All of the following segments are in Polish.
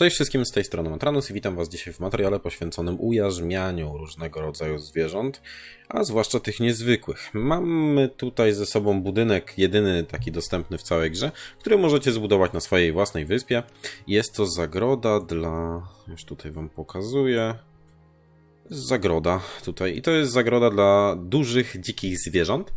Cześć wszystkim, z tej strony Matranus i witam Was dzisiaj w materiale poświęconym ujarzmianiu różnego rodzaju zwierząt, a zwłaszcza tych niezwykłych. Mamy tutaj ze sobą budynek, jedyny taki dostępny w całej grze, który możecie zbudować na swojej własnej wyspie. Jest to zagroda dla... już tutaj Wam pokazuję zagroda tutaj. I to jest zagroda dla dużych, dzikich zwierząt.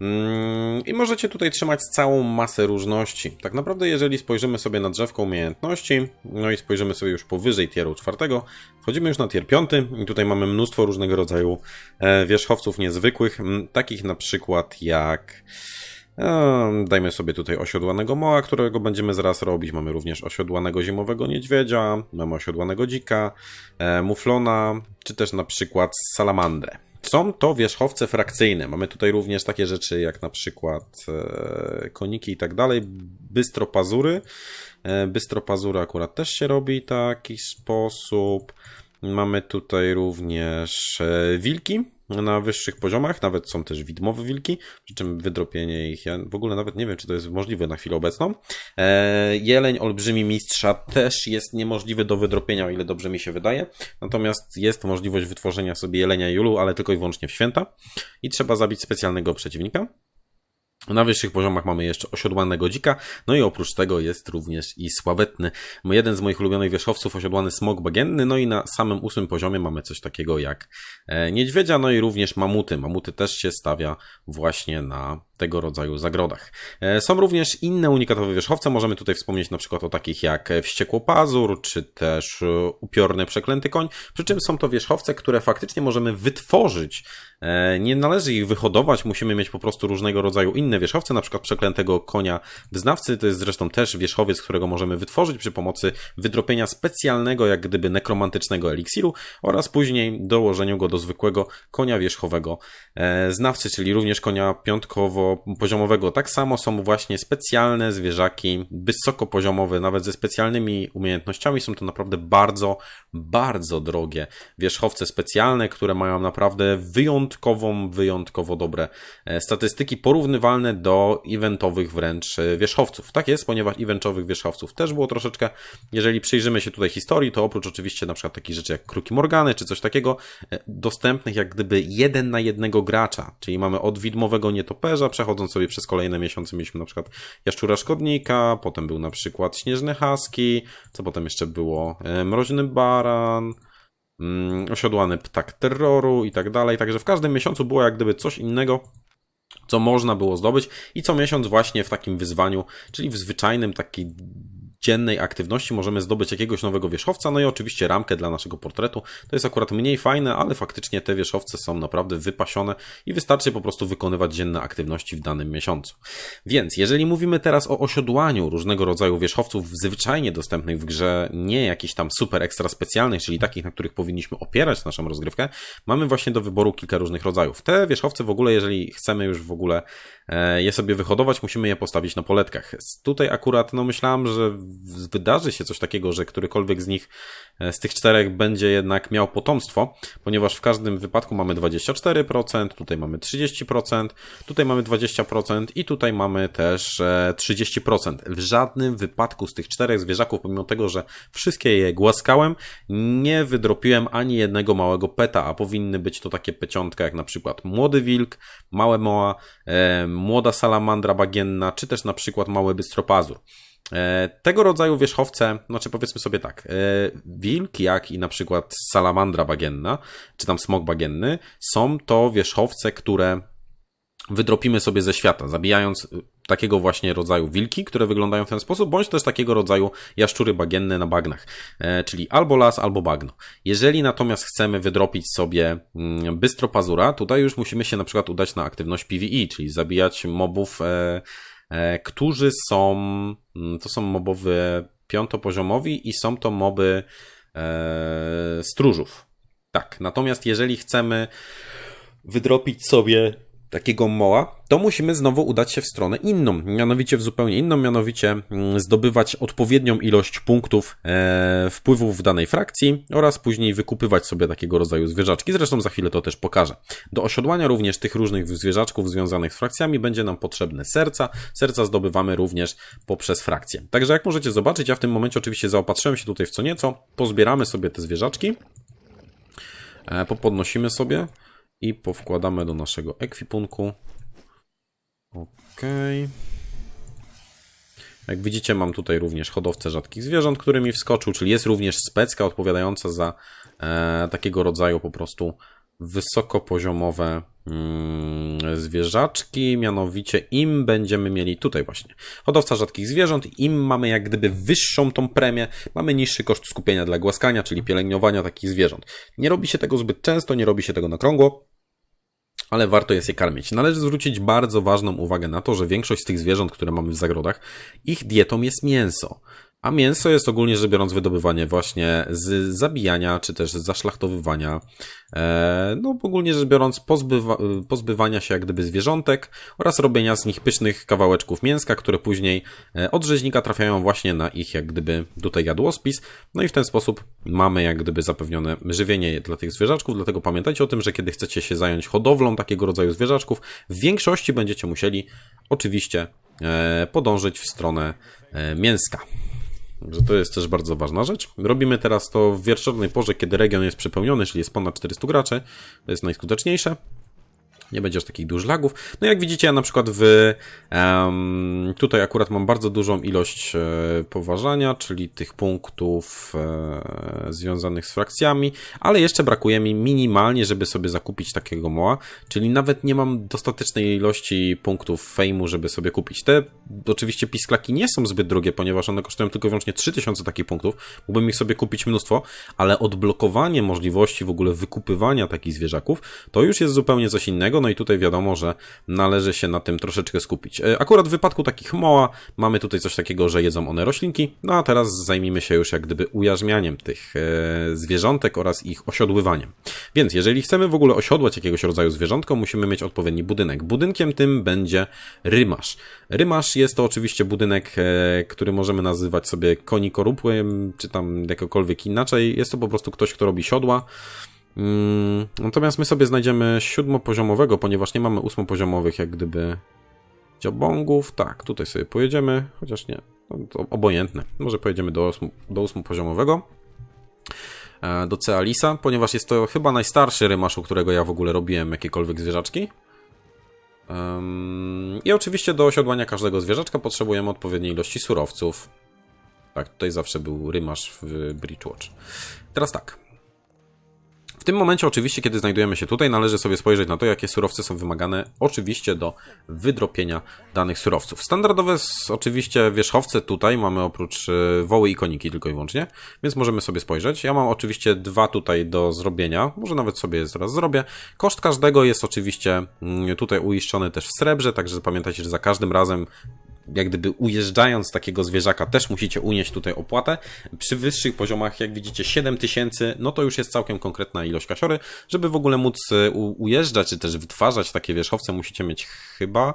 Mm, I możecie tutaj trzymać całą masę różności. Tak naprawdę, jeżeli spojrzymy sobie na drzewko umiejętności, no i spojrzymy sobie już powyżej tieru czwartego, wchodzimy już na tier piąty i tutaj mamy mnóstwo różnego rodzaju e, wierzchowców niezwykłych, takich na przykład jak Dajmy sobie tutaj osiodłanego moła, którego będziemy zaraz robić. Mamy również osiodłanego zimowego niedźwiedzia, mamy osiodłanego dzika, e, muflona, czy też na przykład salamandrę. Są to wierzchowce frakcyjne. Mamy tutaj również takie rzeczy jak na przykład e, koniki i tak dalej, bystropazury. E, bystropazury akurat też się robi w taki sposób. Mamy tutaj również wilki na wyższych poziomach, nawet są też widmowe wilki, przy czym wydropienie ich, ja w ogóle nawet nie wiem, czy to jest możliwe na chwilę obecną. E, jeleń olbrzymi mistrza też jest niemożliwy do wydropienia, o ile dobrze mi się wydaje, natomiast jest możliwość wytworzenia sobie jelenia Julu, ale tylko i wyłącznie w święta i trzeba zabić specjalnego przeciwnika. Na wyższych poziomach mamy jeszcze osiodłanego dzika, no i oprócz tego jest również i sławetny, jeden z moich ulubionych wierzchowców, osiodłany smok bagienny, no i na samym ósmym poziomie mamy coś takiego jak e, niedźwiedzia, no i również mamuty. Mamuty też się stawia właśnie na tego rodzaju zagrodach. E, są również inne unikatowe wierzchowce, możemy tutaj wspomnieć na przykład o takich jak wściekłopazur, czy też e, upiorny przeklęty koń, przy czym są to wierzchowce, które faktycznie możemy wytworzyć. Nie należy ich wyhodować, musimy mieć po prostu różnego rodzaju inne wierzchowce, na przykład przeklętego konia wyznawcy, to jest zresztą też wierzchowiec, którego możemy wytworzyć przy pomocy wydropienia specjalnego, jak gdyby nekromantycznego eliksiru oraz później dołożeniu go do zwykłego konia wierzchowego e, znawcy, czyli również konia piątkowo-poziomowego. Tak samo są właśnie specjalne zwierzaki, wysokopoziomowe, nawet ze specjalnymi umiejętnościami. Są to naprawdę bardzo, bardzo drogie wierzchowce specjalne, które mają naprawdę wyjątkową, wyjątkowo dobre e, statystyki, porównywalne do eventowych wręcz e, wierzchowców. Tak jest, ponieważ eventowych wierzchowców też było troszeczkę. Jeżeli przyjrzymy się tutaj historii, to oprócz oczywiście na przykład takich rzeczy jak Kruki Morgany czy coś takiego, e, dostępnych jak gdyby jeden na jednego gracza, czyli mamy od widmowego nietoperza, przechodząc sobie przez kolejne miesiące, mieliśmy na przykład Jaszczura Szkodnika, potem był na przykład Śnieżny Husky, co potem jeszcze było e, Mroźny Baran, mm, osiodłany ptak terroru i tak dalej. Także w każdym miesiącu było jak gdyby coś innego, co można było zdobyć i co miesiąc właśnie w takim wyzwaniu, czyli w zwyczajnym takiej dziennej aktywności możemy zdobyć jakiegoś nowego wierzchowca, no i oczywiście ramkę dla naszego portretu. To jest akurat mniej fajne, ale faktycznie te wierzchowce są naprawdę wypasione i wystarczy po prostu wykonywać dzienne aktywności w danym miesiącu. Więc jeżeli mówimy teraz o osiodłaniu różnego rodzaju wierzchowców zwyczajnie dostępnych w grze, nie jakichś tam super ekstra specjalnych, czyli takich, na których powinniśmy opierać naszą rozgrywkę, mamy właśnie do wyboru kilka różnych rodzajów. Te wierzchowce w ogóle, jeżeli chcemy już w ogóle e, je sobie wyhodować, musimy je postawić na poletkach. Tutaj akurat, no myślałam, że wydarzy się coś takiego, że którykolwiek z nich, e, z tych czterech będzie jednak miał potomstwo, ponieważ w każdym wypadku mamy 24%, tutaj mamy 30%, tutaj mamy 20% i tutaj mamy też 30%. E, w żadnym wypadku z tych czterech zwierzaków, pomimo tego, że wszystkie je głaskałem, nie wydropiłem ani jednego małego peta, a powinny być to takie peciątka jak na przykład młody wilk, małe moa, e, młoda salamandra bagienna, czy też na przykład mały bystropazur. E, tego rodzaju wierzchowce, znaczy powiedzmy sobie tak, e, wilk, jak i na przykład salamandra bagienna, czy tam smok bagienny, są to wierzchowce, które wydropimy sobie ze świata, zabijając takiego właśnie rodzaju wilki, które wyglądają w ten sposób, bądź też takiego rodzaju jaszczury bagienne na bagnach, e, czyli albo las, albo bagno. Jeżeli natomiast chcemy wydropić sobie mm, bystro pazura, tutaj już musimy się na przykład udać na aktywność PvE, czyli zabijać mobów E, którzy są, mm, to są mobowy piątopoziomowi i są to moby e, stróżów. Tak, natomiast jeżeli chcemy wydropić sobie takiego moła, to musimy znowu udać się w stronę inną, mianowicie w zupełnie inną, mianowicie mm, zdobywać odpowiednią ilość punktów e, wpływów w danej frakcji oraz później wykupywać sobie takiego rodzaju zwierzaczki. Zresztą za chwilę to też pokażę. Do osiodłania również tych różnych zwierzaczków związanych z frakcjami będzie nam potrzebne serca. Serca zdobywamy również poprzez frakcję. Także jak możecie zobaczyć, ja w tym momencie oczywiście zaopatrzyłem się tutaj w co nieco, pozbieramy sobie te zwierzaczki, e, popodnosimy sobie i powkładamy do naszego ekwipunku. Ok. Jak widzicie, mam tutaj również hodowcę rzadkich zwierząt, który mi wskoczył, czyli jest również specka odpowiadająca za e, takiego rodzaju po prostu wysokopoziomowe mm, zwierzaczki, mianowicie im będziemy mieli tutaj właśnie hodowca rzadkich zwierząt, im mamy jak gdyby wyższą tą premię, mamy niższy koszt skupienia dla głaskania, czyli pielęgnowania takich zwierząt. Nie robi się tego zbyt często, nie robi się tego na krągło, ale warto jest je karmić. Należy zwrócić bardzo ważną uwagę na to, że większość z tych zwierząt, które mamy w zagrodach, ich dietą jest mięso. A mięso jest ogólnie rzecz biorąc wydobywanie właśnie z zabijania, czy też zaszlachtowywania, e, no ogólnie rzecz biorąc pozbywa, pozbywania się jak gdyby zwierzątek oraz robienia z nich pysznych kawałeczków mięska, które później e, od rzeźnika trafiają właśnie na ich jak gdyby tutaj jadłospis. No i w ten sposób mamy jak gdyby zapewnione żywienie dla tych zwierzaczków, dlatego pamiętajcie o tym, że kiedy chcecie się zająć hodowlą takiego rodzaju zwierzaczków, w większości będziecie musieli oczywiście e, podążyć w stronę mięska. Że to jest też bardzo ważna rzecz. Robimy teraz to w wieczornej porze, kiedy region jest przepełniony, czyli jest ponad 400 graczy. To jest najskuteczniejsze nie będzie aż takich dużych lagów. No jak widzicie, ja na przykład w um, tutaj akurat mam bardzo dużą ilość e, poważania, czyli tych punktów e, związanych z frakcjami, ale jeszcze brakuje mi minimalnie, żeby sobie zakupić takiego moła, czyli nawet nie mam dostatecznej ilości punktów fejmu, żeby sobie kupić. Te oczywiście pisklaki nie są zbyt drogie, ponieważ one kosztują tylko i wyłącznie 3000 takich punktów. Mógłbym ich sobie kupić mnóstwo, ale odblokowanie możliwości w ogóle wykupywania takich zwierzaków to już jest zupełnie coś innego no i tutaj wiadomo, że należy się na tym troszeczkę skupić. E, akurat w wypadku takich moła mamy tutaj coś takiego, że jedzą one roślinki, no a teraz zajmijmy się już jak gdyby ujarzmianiem tych e, zwierzątek oraz ich osiodływaniem. Więc jeżeli chcemy w ogóle osiodłać jakiegoś rodzaju zwierzątko, musimy mieć odpowiedni budynek. Budynkiem tym będzie rymasz. Rymasz jest to oczywiście budynek, e, który możemy nazywać sobie konikorupłem, czy tam jakokolwiek inaczej. Jest to po prostu ktoś, kto robi siodła. Mm, natomiast my sobie znajdziemy siódmopoziomowego, ponieważ nie mamy ósmopoziomowych jak gdyby dziobongów. Tak, tutaj sobie pojedziemy, chociaż nie, no to obojętne. Może pojedziemy do, ósm, do ósmopoziomowego. E, do Cealisa, ponieważ jest to chyba najstarszy rymasz, u którego ja w ogóle robiłem jakiekolwiek zwierzaczki. I oczywiście do osiodłania każdego zwierzaczka potrzebujemy odpowiedniej ilości surowców. Tak, tutaj zawsze był rymasz w Bridgewatch. Teraz tak. W tym momencie oczywiście, kiedy znajdujemy się tutaj, należy sobie spojrzeć na to, jakie surowce są wymagane oczywiście do wydropienia danych surowców. Standardowe oczywiście wierzchowce tutaj mamy oprócz e, woły i koniki tylko i wyłącznie, więc możemy sobie spojrzeć. Ja mam oczywiście dwa tutaj do zrobienia, może nawet sobie zaraz zrobię. Koszt każdego jest oczywiście mm, tutaj uiszczony też w srebrze, także pamiętajcie, że za każdym razem jak gdyby ujeżdżając takiego zwierzaka też musicie unieść tutaj opłatę. Przy wyższych poziomach, jak widzicie 7000, no to już jest całkiem konkretna ilość kasiory. Żeby w ogóle móc e, ujeżdżać, czy też wytwarzać takie wierzchowce, musicie mieć chyba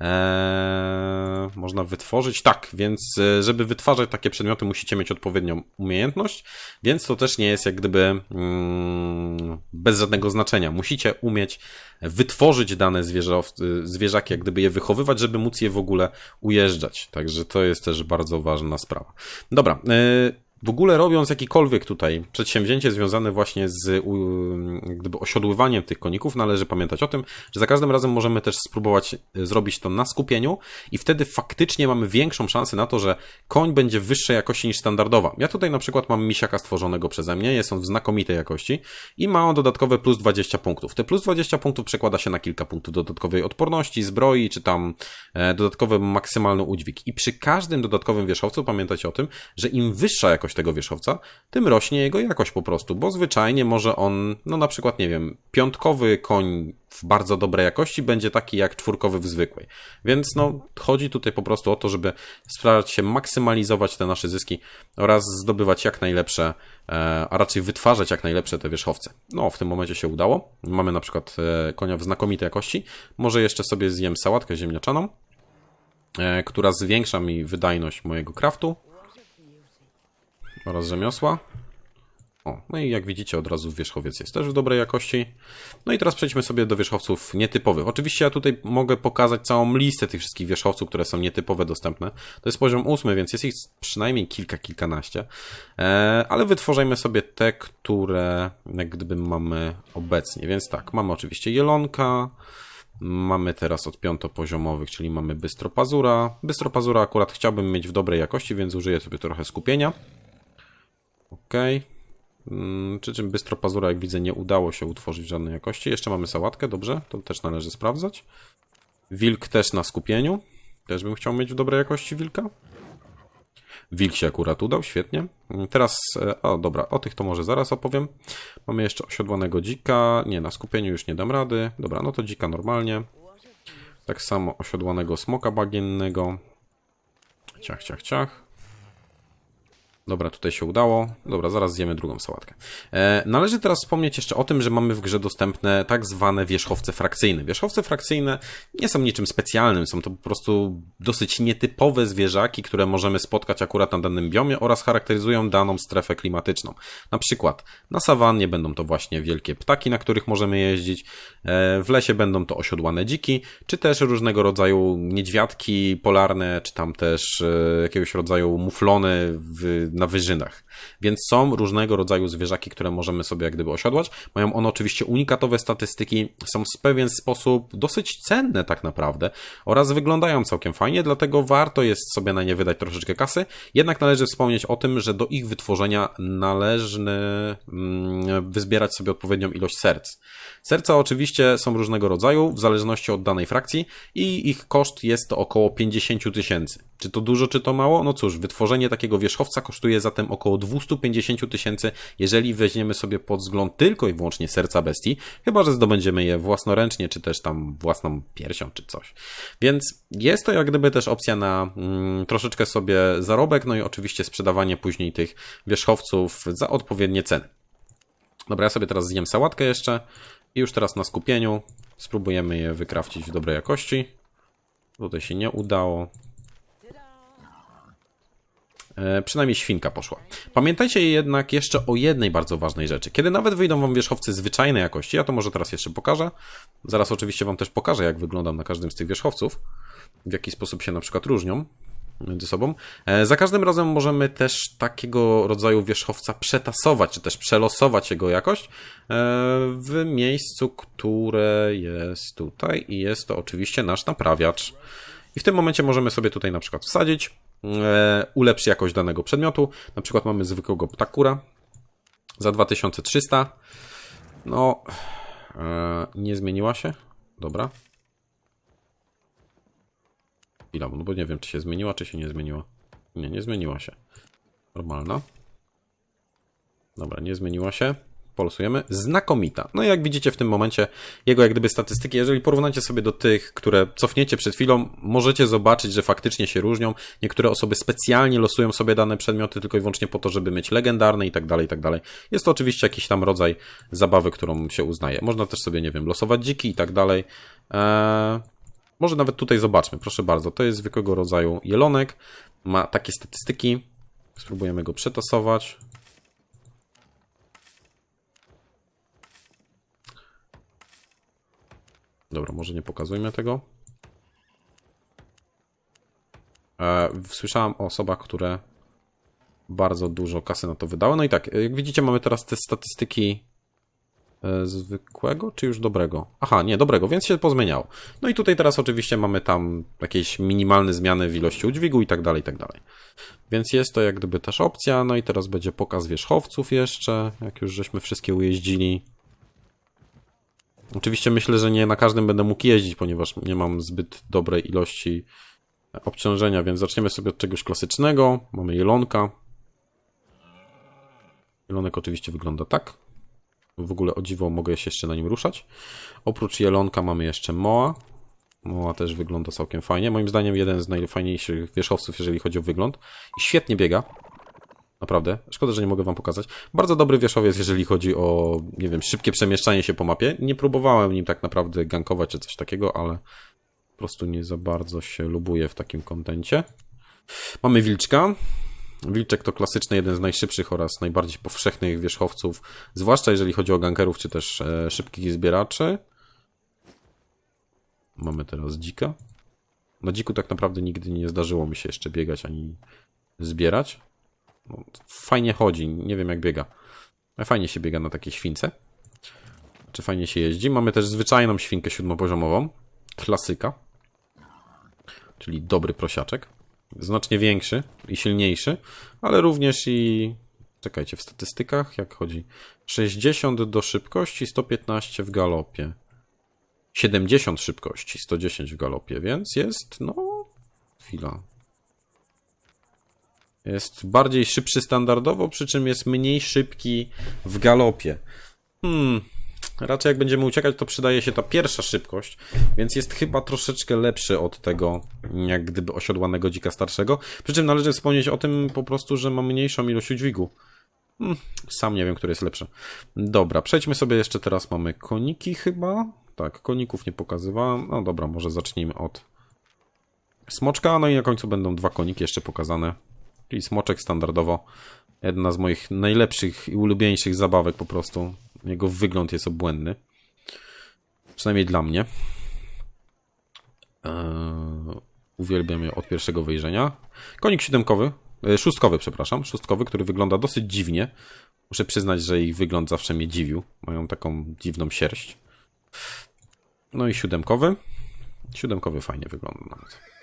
Eee, można wytworzyć. Tak, więc e, żeby wytwarzać takie przedmioty, musicie mieć odpowiednią umiejętność, więc to też nie jest jak gdyby mm, bez żadnego znaczenia. Musicie umieć wytworzyć dane zwierzaki, jak gdyby je wychowywać, żeby móc je w ogóle ujeżdżać. Także to jest też bardzo ważna sprawa. Dobra. E, w ogóle robiąc jakikolwiek tutaj przedsięwzięcie związane właśnie z gdyby osiodływaniem tych koników, należy pamiętać o tym, że za każdym razem możemy też spróbować e, zrobić to na skupieniu i wtedy faktycznie mamy większą szansę na to, że koń będzie wyższej jakości niż standardowa. Ja tutaj na przykład mam misiaka stworzonego przeze mnie, jest on w znakomitej jakości i ma on dodatkowe plus 20 punktów. Te plus 20 punktów przekłada się na kilka punktów dodatkowej odporności, zbroi, czy tam e, dodatkowy maksymalny udźwig. I przy każdym dodatkowym wierzchowcu pamiętajcie o tym, że im wyższa jakość tego wierzchowca, tym rośnie jego jakość po prostu, bo zwyczajnie może on, no na przykład, nie wiem, piątkowy koń w bardzo dobrej jakości będzie taki jak czwórkowy w zwykłej. Więc no, chodzi tutaj po prostu o to, żeby starać się maksymalizować te nasze zyski oraz zdobywać jak najlepsze, e, a raczej wytwarzać jak najlepsze te wierzchowce. No, w tym momencie się udało. Mamy na przykład e, konia w znakomitej jakości. Może jeszcze sobie zjem sałatkę ziemniaczaną, e, która zwiększa mi wydajność mojego craftu oraz rzemiosła. O, no i jak widzicie od razu wierzchowiec jest też w dobrej jakości. No i teraz przejdźmy sobie do wierzchowców nietypowych. Oczywiście ja tutaj mogę pokazać całą listę tych wszystkich wierzchowców, które są nietypowe dostępne. To jest poziom ósmy, więc jest ich przynajmniej kilka, kilkanaście. E, ale wytworzymy sobie te, które jak gdyby mamy obecnie. Więc tak, mamy oczywiście jelonka, Mamy teraz od piątopoziomowych, czyli mamy Bystropazura. Bystropazura akurat chciałbym mieć w dobrej jakości, więc użyję sobie trochę skupienia. Ok. Przy czym Bystropazura, jak widzę, nie udało się utworzyć żadnej jakości. Jeszcze mamy sałatkę, dobrze, to też należy sprawdzać. Wilk też na skupieniu. Też bym chciał mieć w dobrej jakości wilka. Wilk się akurat udał, świetnie. Teraz, e, o dobra, o tych to może zaraz opowiem. Mamy jeszcze osiodłanego dzika. Nie, na skupieniu już nie dam rady. Dobra, no to dzika normalnie. Tak samo osiodłanego smoka bagiennego. Ciach, ciach, ciach. Dobra, tutaj się udało. Dobra, zaraz zjemy drugą sałatkę. E, należy teraz wspomnieć jeszcze o tym, że mamy w grze dostępne tak zwane wierzchowce frakcyjne. Wierzchowce frakcyjne nie są niczym specjalnym, są to po prostu dosyć nietypowe zwierzaki, które możemy spotkać akurat na danym biomie oraz charakteryzują daną strefę klimatyczną. Na przykład na sawannie będą to właśnie wielkie ptaki, na których możemy jeździć, e, w lesie będą to osiodłane dziki, czy też różnego rodzaju niedźwiadki polarne, czy tam też e, jakiegoś rodzaju muflony w na wyżynach. Więc są różnego rodzaju zwierzaki, które możemy sobie jak gdyby osiodłać. Mają one oczywiście unikatowe statystyki, są w pewien sposób dosyć cenne tak naprawdę oraz wyglądają całkiem fajnie, dlatego warto jest sobie na nie wydać troszeczkę kasy. Jednak należy wspomnieć o tym, że do ich wytworzenia należy mm, wyzbierać sobie odpowiednią ilość serc. Serca oczywiście są różnego rodzaju, w zależności od danej frakcji i ich koszt jest to około 50 tysięcy. Czy to dużo, czy to mało? No cóż, wytworzenie takiego wierzchowca kosztuje zatem około 250 tysięcy, jeżeli weźmiemy sobie pod wzgląd tylko i wyłącznie serca bestii, chyba że zdobędziemy je własnoręcznie, czy też tam własną piersią, czy coś. Więc jest to jak gdyby też opcja na mm, troszeczkę sobie zarobek, no i oczywiście sprzedawanie później tych wierzchowców za odpowiednie ceny. Dobra, ja sobie teraz zjem sałatkę jeszcze i już teraz na skupieniu spróbujemy je wykrawcić w dobrej jakości. Tutaj się nie udało. E, przynajmniej świnka poszła. Pamiętajcie jednak jeszcze o jednej bardzo ważnej rzeczy. Kiedy nawet wyjdą wam wierzchowcy zwyczajnej jakości, ja to może teraz jeszcze pokażę. Zaraz oczywiście wam też pokażę, jak wyglądam na każdym z tych wierzchowców. W jaki sposób się na przykład różnią między sobą. E, za każdym razem możemy też takiego rodzaju wierzchowca przetasować, czy też przelosować jego jakość e, w miejscu, które jest tutaj i jest to oczywiście nasz naprawiacz. I w tym momencie możemy sobie tutaj na przykład wsadzić, ulepszy jakość danego przedmiotu. Na przykład mamy zwykłego ptakura za 2300. No, nie zmieniła się. Dobra, Chwila, no bo nie wiem, czy się zmieniła, czy się nie zmieniła. Nie, nie zmieniła się. Normalna. Dobra, nie zmieniła się. Polosujemy. Znakomita. No i jak widzicie w tym momencie jego jak gdyby statystyki, jeżeli porównacie sobie do tych, które cofniecie przed chwilą, możecie zobaczyć, że faktycznie się różnią. Niektóre osoby specjalnie losują sobie dane przedmioty tylko i wyłącznie po to, żeby mieć legendarne i tak dalej, i tak dalej. Jest to oczywiście jakiś tam rodzaj zabawy, którą się uznaje. Można też sobie, nie wiem, losować dziki i tak dalej. Eee, może nawet tutaj zobaczmy, proszę bardzo. To jest zwykłego rodzaju jelonek. Ma takie statystyki. Spróbujemy go przetasować. Dobra, może nie pokazujmy tego. E, słyszałem o osobach, które bardzo dużo kasy na to wydały. No i tak, jak widzicie, mamy teraz te statystyki E, zwykłego, czy już dobrego? Aha, nie, dobrego, więc się pozmieniało. No i tutaj teraz oczywiście mamy tam jakieś minimalne zmiany w ilości udźwigu i tak dalej, i tak dalej. Więc jest to jak gdyby też opcja, no i teraz będzie pokaz wierzchowców jeszcze, jak już żeśmy wszystkie ujeździli. Oczywiście myślę, że nie na każdym będę mógł jeździć, ponieważ nie mam zbyt dobrej ilości obciążenia, więc zaczniemy sobie od czegoś klasycznego. Mamy jelonka. Jelonek oczywiście wygląda tak. W ogóle o dziwo mogę się jeszcze na nim ruszać. Oprócz jelonka mamy jeszcze Moa. Moa też wygląda całkiem fajnie. Moim zdaniem jeden z najfajniejszych wierzchowców, jeżeli chodzi o wygląd. I świetnie biega. Naprawdę. Szkoda, że nie mogę wam pokazać. Bardzo dobry wierzchowiec, jeżeli chodzi o, nie wiem, szybkie przemieszczanie się po mapie. Nie próbowałem nim tak naprawdę gankować czy coś takiego, ale po prostu nie za bardzo się lubuję w takim kontencie. Mamy wilczka. Wilczek to klasyczny, jeden z najszybszych oraz najbardziej powszechnych wierzchowców, zwłaszcza jeżeli chodzi o gankerów czy też e, szybkich zbieraczy. Mamy teraz dzika. Na dziku tak naprawdę nigdy nie zdarzyło mi się jeszcze biegać ani zbierać. No, fajnie chodzi, nie wiem jak biega. Ale fajnie się biega na takiej śwince. Czy fajnie się jeździ. Mamy też zwyczajną świnkę siódmopoziomową. Klasyka. Czyli dobry prosiaczek. Znacznie większy i silniejszy, ale również i... Czekajcie, w statystykach jak chodzi? 60 do szybkości, 115 w galopie. 70 szybkości, 110 w galopie, więc jest, no... Chwila. Jest bardziej szybszy standardowo, przy czym jest mniej szybki w galopie. Hmm, raczej jak będziemy uciekać, to przydaje się ta pierwsza szybkość, więc jest chyba troszeczkę lepszy od tego, jak gdyby osiodłanego dzika starszego. Przy czym należy wspomnieć o tym po prostu, że ma mniejszą ilość udźwigu. Hmm, sam nie wiem, który jest lepszy. Dobra, przejdźmy sobie jeszcze teraz. Mamy koniki chyba. Tak, koników nie pokazywałem. No dobra, może zacznijmy od smoczka. No i na końcu będą dwa koniki jeszcze pokazane. Czyli smoczek standardowo. Jedna z moich najlepszych i ulubieńszych zabawek po prostu. Jego wygląd jest obłędny. Przynajmniej dla mnie. Eee, uwielbiam je od pierwszego wejrzenia. Konik siódemkowy, e, szóstkowy, przepraszam, szóstkowy, który wygląda dosyć dziwnie. Muszę przyznać, że ich wygląd zawsze mnie dziwił. Mają taką dziwną sierść. No i siódemkowy. Siódemkowy fajnie wygląda nawet.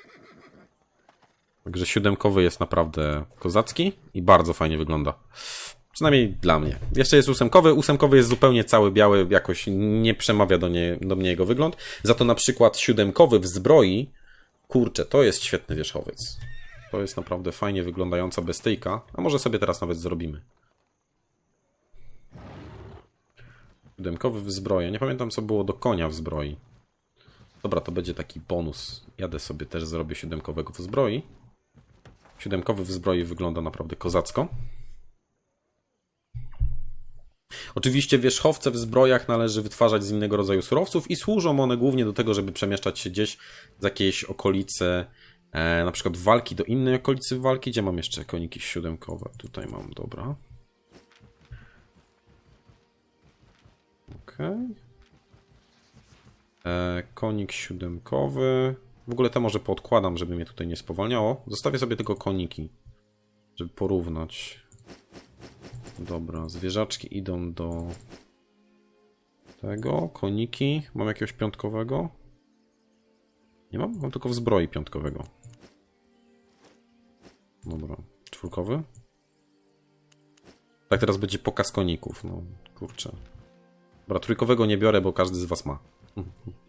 Także siódemkowy jest naprawdę kozacki i bardzo fajnie wygląda. Przynajmniej dla mnie. Jeszcze jest ósemkowy. Ósemkowy jest zupełnie cały biały, jakoś nie przemawia do, nie, do mnie jego wygląd. Za to na przykład siódemkowy w zbroi, kurczę, to jest świetny wierzchowiec. To jest naprawdę fajnie wyglądająca bestyjka. A może sobie teraz nawet zrobimy. Siódemkowy w zbroi. Nie pamiętam co było do konia w zbroi. Dobra, to będzie taki bonus. Jadę sobie też zrobię siódemkowego w zbroi. Siódemkowy w zbroi wygląda naprawdę kozacko. Oczywiście wierzchowce w zbrojach należy wytwarzać z innego rodzaju surowców i służą one głównie do tego, żeby przemieszczać się gdzieś z jakiejś okolicy, e, na przykład walki do innej okolicy walki. Gdzie mam jeszcze koniki siódemkowe? Tutaj mam, dobra. Okej. E, konik siódemkowy. W ogóle te może podkładam, żeby mnie tutaj nie spowalniało. Zostawię sobie tylko koniki, żeby porównać. Dobra, zwierzaczki idą do tego. Koniki. Mam jakiegoś piątkowego? Nie mam? Mam tylko w zbroi piątkowego. Dobra, czwórkowy? Tak, teraz będzie pokaz koników. No, kurczę. Dobra, trójkowego nie biorę, bo każdy z was ma.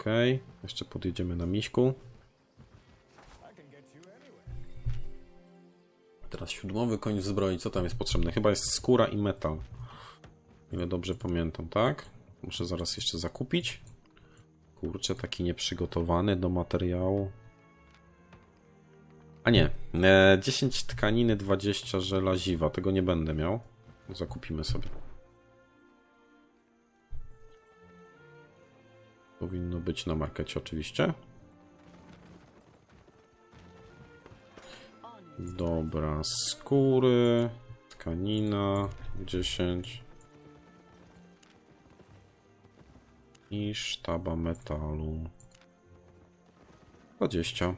Okay. jeszcze podjedziemy na miśku. Teraz siódmowy koń w zbroi. Co tam jest potrzebne? Chyba jest skóra i metal. Ile dobrze pamiętam, tak? Muszę zaraz jeszcze zakupić. Kurczę, taki nieprzygotowany do materiału. A nie, 10 e, tkaniny, 20 żelaziwa. Tego nie będę miał. Zakupimy sobie. Powinno być na markecie oczywiście. Dobra, skóry, tkanina 10 i sztaba metalu 20.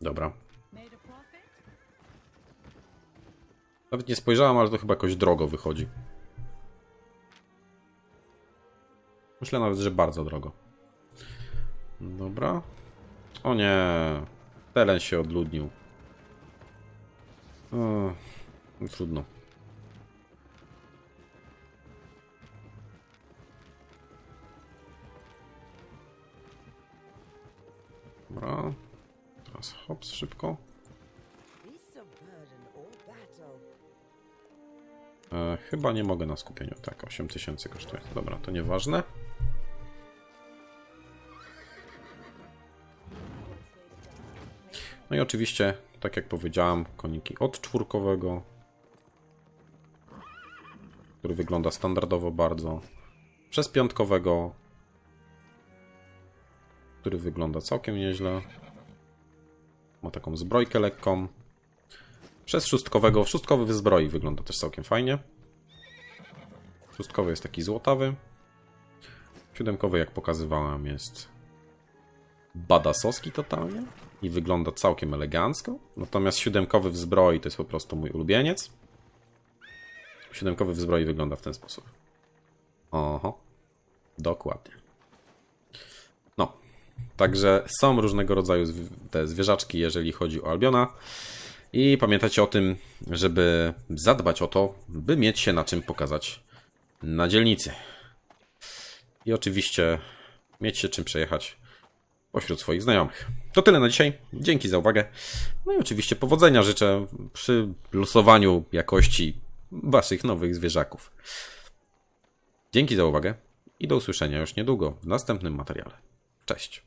Dobra. Nawet nie spojrzałem, ale to chyba jakoś drogo wychodzi. Myślę nawet, że bardzo drogo. Dobra. O nie. Teren się odludnił. Eee, trudno. Dobra. Teraz hops szybko. E, chyba nie mogę na skupieniu. Tak, 8000 kosztuje. Dobra, to nieważne. No i oczywiście, tak jak powiedziałem, koniki od czwórkowego, który wygląda standardowo bardzo, przez piątkowego, który wygląda całkiem nieźle, ma taką zbrojkę lekką, przez szóstkowego, szóstkowy zbroi wygląda też całkiem fajnie. Szóstkowy jest taki złotawy. Siódemkowy, jak pokazywałem, jest badasowski totalnie i wygląda całkiem elegancko. Natomiast siódemkowy w zbroi to jest po prostu mój ulubieniec. Siódemkowy w zbroi wygląda w ten sposób. Oho, dokładnie. No, także są różnego rodzaju te zwierzaczki, jeżeli chodzi o Albiona. I pamiętajcie o tym, żeby zadbać o to, by mieć się na czym pokazać na dzielnicy. I oczywiście mieć się czym przejechać pośród swoich znajomych. To tyle na dzisiaj. Dzięki za uwagę. No i oczywiście powodzenia życzę przy losowaniu jakości waszych nowych zwierzaków. Dzięki za uwagę i do usłyszenia już niedługo w następnym materiale. Cześć.